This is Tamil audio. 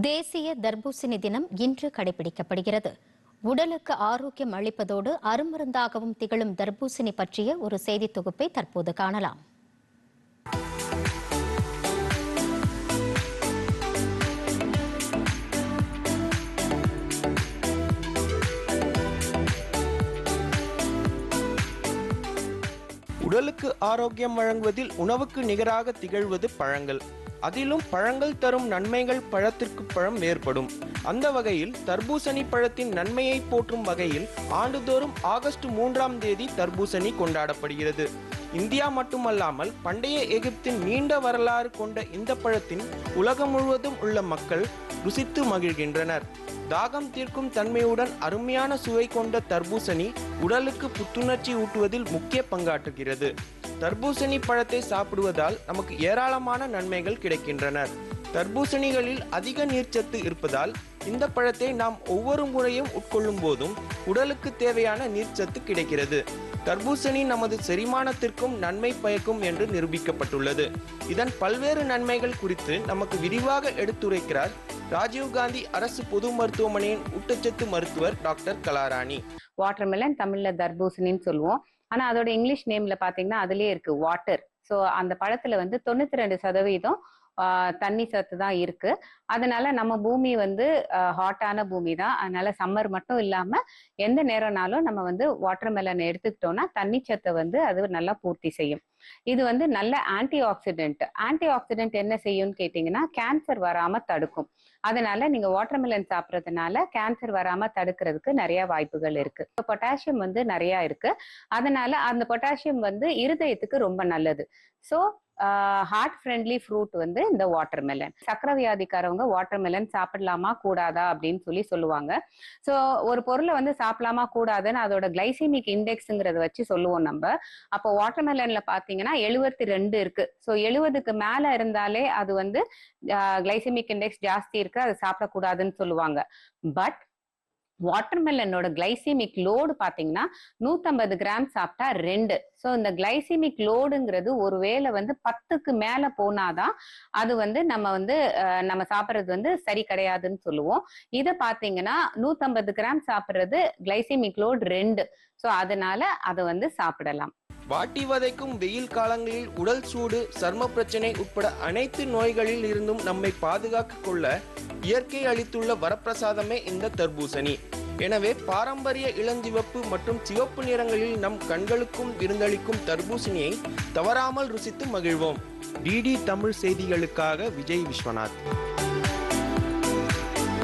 தேசிய தர்பூசணி தினம் இன்று கடைபிடிக்கப்படுகிறது. உடலுக்கு ஆரோக்கியம் அளிப்பதோடு அருமருந்தாகவும் திகழும் தர்பூசணி பற்றிய ஒரு செய்தி தொகுப்பை தற்போது காணலாம். உடலுக்கு ஆரோக்கியம் வழங்குவதில் உணவுக்கு நிகராக திகழ்வது பழங்கள். அதிலும் பழங்கள் தரும் நன்மைகள் பழத்திற்கு பழம் வேறுபடும். அந்த வகையில் தர்பூசணி பழத்தின் நன்மையை போற்றும் வகையில் ஆண்டுதோறும் ஆகஸ்ட் மூன்றாம் தேதி தர்பூசணி கொண்டாடப்படுகிறது. இந்தியா மட்டுமல்லாமல் பண்டைய எகிப்தின் நீண்ட வரலாறு கொண்ட இந்த பழத்தின் உலகம் முழுவதும் உள்ள மக்கள் ருசித்து மகிழ்கின்றனர். தாகம் தீர்க்கும் தன்மையுடன் அருமையான சுவை கொண்ட தர்பூசணி உடலுக்கு புத்துணர்ச்சி ஊட்டுவதில் முக்கிய பங்காற்றுகிறது. தர்பூசணி பழத்தை சாப்பிடுவதால் நமக்கு ஏராளமான நன்மைகள் கிடைக்கின்றன. தர்பூசணிகளில் அதிக நீர்ச்சத்து இருப்பதால் இந்த பழத்தை நாம் ஒவ்வொரு முறையும் உட்கொள்ளும் போதும் உடலுக்கு தேவையான நீர்ச்சத்து கிடைக்கிறது. தர்பூசணி நமது செரிமானத்திற்கும் நன்மை பயக்கும் என்று நிரூபிக்கப்பட்டுள்ளது. இதன் பல்வேறு நன்மைகள் குறித்து நமக்கு விரிவாக எடுத்துரைக்கிறார் ராஜீவ்காந்தி அரசு பொது மருத்துவமனையின் ஊட்டச்சத்து மருத்துவர் டாக்டர் கலாராணி. வாட்டர்மெலன் தமிழ்ல தர்பூசணின்னு சொல்லுவோம். ஆனா அதோட இங்கிலீஷ் நேம்ல பாத்தீங்கன்னா அதுலயே இருக்கு வாட்டர் ஸோ அந்த பழத்துல வந்து தொண்ணூத்தி ரெண்டு சதவீதம் தண்ணி சத்து தான் இருக்கு. அதனால நம்ம பூமி வந்து ஹாட்டான பூமி தான். அதனால சம்மர் மட்டும் இல்லாம எந்த நேரம்னாலும் நம்ம வந்து வாட்டர் மெலன் எடுத்துக்கிட்டோம்னா தண்ணி சத்தை வந்து அது நல்லா பூர்த்தி செய்யும். இது வந்து நல்ல ஆன்டி ஆக்சிடென்ட் ஆன்டி ஆக்சிடென்ட் என்ன செய்யும்னு கேட்டீங்கன்னா கேன்சர் வராம தடுக்கும். அதனால நீங்க வாட்டர்மெலன் சாப்பிட்றதுனால கேன்சர் வராம தடுக்கிறதுக்கு நிறைய வாய்ப்புகள் இருக்கு. பொட்டாசியம் வந்து நிறைய இருக்கு. அதனால அந்த பொட்டாசியம் வந்து இருதயத்துக்கு ரொம்ப நல்லது. ஸோ ஹார்ட் ஃப்ரெண்ட்லி ஃப்ரூட் வந்து இந்த வாட்டர்மெலன் சக்கர வியாதிக்காரவங்க வாட்டர்மெலன் சாப்பிடலாமா கூடாதா அப்படின்னு சொல்லி சொல்லுவாங்க. ஸோ ஒரு பொருளை வந்து சாப்பிடலாமா கூடாதுன்னு அதோட கிளைசிமிக் இண்டெக்ஸுங்கிறத வச்சு சொல்லுவோம் நம்ம. அப்போ வாட்டர்மெலன்ல பாத்தீங்கன்னா எழுபத்தி ரெண்டு இருக்கு. ஸோ எழுபதுக்கு மேல இருந்தாலே அது வந்து கிளைசமிக் இண்டெக்ஸ் ஜாஸ்தி இருக்கு அது சாப்பிடக்கூடாதுன்னு சொல்லுவாங்க. பட் வாட்டர்மெலனோட கிளைசிமிக் லோடு பார்த்தீங்கன்னா நூற்றம்பது கிராம் சாப்பிட்டா ரெண்டு. ஸோ இந்த கிளைசிமிக் லோடுங்கிறது ஒருவேளை வந்து பத்துக்கு மேலே போனாதான் அது வந்து நம்ம வந்து நம்ம சாப்பிட்றது வந்து சரி கிடையாதுன்னு சொல்லுவோம். இதை பார்த்தீங்கன்னா நூற்றம்பது கிராம் சாப்பிட்றது கிளைசிமிக் லோடு ரெண்டு. ஸோ அதனால அதை வந்து சாப்பிடலாம். வாட்டி வதைக்கும் வெயில் காலங்களில் உடல் சூடு சர்ம பிரச்சனை உட்பட அனைத்து நோய்களில் இருந்தும் நம்மை பாதுகாக்க கொள்ள இயற்கை அளித்துள்ள வரப்பிரசாதமே இந்த தர்பூசணி. எனவே பாரம்பரிய இளஞ்சிவப்பு மற்றும் சிவப்பு நிறங்களில் நம் கண்களுக்கும் விருந்தளிக்கும் தர்பூசணியை தவறாமல் ருசித்து மகிழ்வோம். டிடி தமிழ் செய்திகளுக்காக விஜய் விஸ்வநாத்.